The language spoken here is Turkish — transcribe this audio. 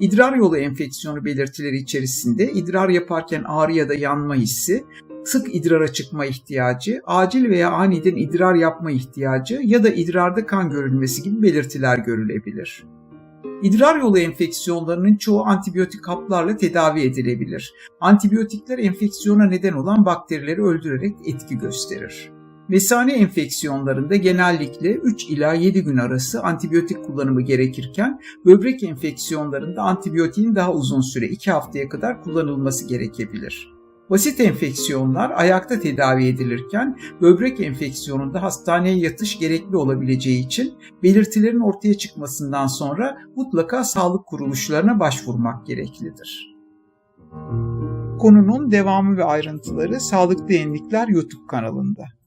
İdrar yolu enfeksiyonu belirtileri içerisinde idrar yaparken ağrı ya da yanma hissi, sık idrara çıkma ihtiyacı, acil veya aniden idrar yapma ihtiyacı ya da idrarda kan görülmesi gibi belirtiler görülebilir. İdrar yolu enfeksiyonlarının çoğu antibiyotik haplarla tedavi edilebilir. Antibiyotikler enfeksiyona neden olan bakterileri öldürerek etki gösterir. Mesane enfeksiyonlarında genellikle 3 ila 7 gün arası antibiyotik kullanımı gerekirken böbrek enfeksiyonlarında antibiyotiğin daha uzun süre 2 haftaya kadar kullanılması gerekebilir. Basit enfeksiyonlar ayakta tedavi edilirken böbrek enfeksiyonunda hastaneye yatış gerekli olabileceği için belirtilerin ortaya çıkmasından sonra mutlaka sağlık kuruluşlarına başvurmak gereklidir. Konunun devamı ve ayrıntıları Sağlıklı Yenilikler YouTube kanalında.